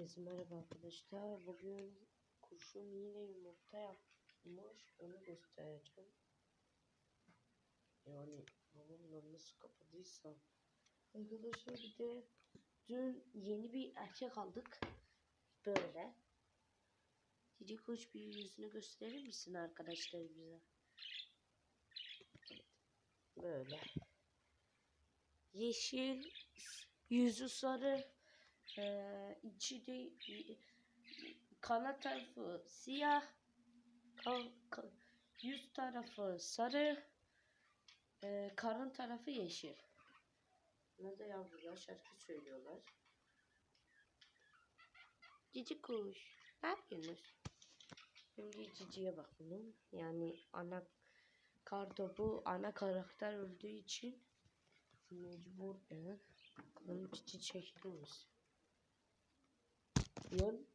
Herkese merhaba arkadaşlar. Bugün kurşun yine yumurta yapmış. Onu göstereceğim. Yani babamla nasıl kapadıysam. Arkadaşlar bir de dün yeni bir erkek aldık. Böyle. Cici kuş bir yüzünü gösterir misin arkadaşlar bize? Böyle. Yeşil, yüzü sarı, ee, içi de kanat tarafı siyah, yüz tarafı sarı, ee, karın tarafı yeşil. Da yavrular şarkı söylüyorlar. Cici kuş, ne yapıyorsunuz? Şimdi Cici'ye bakalım. Yani ana kartopu ana karakter öldüğü için mecbur. Bakalım Cici çekilir? Yan.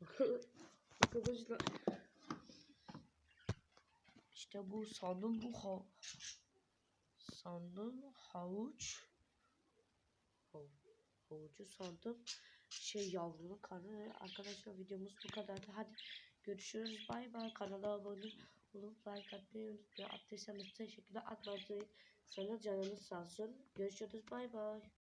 Arkadaşlar. İşte bu sandım bu ha sandım havuç. Hav- havucu sandım. Şey yavrunun karnı. Arkadaşlar videomuz bu kadardı. Hadi görüşürüz. Bay bay. Kanala abone olup like atmayı unutmayın. Attıysanız teşekkürler. Atmadıysanız canınız sağ olsun. Görüşürüz. Bay bay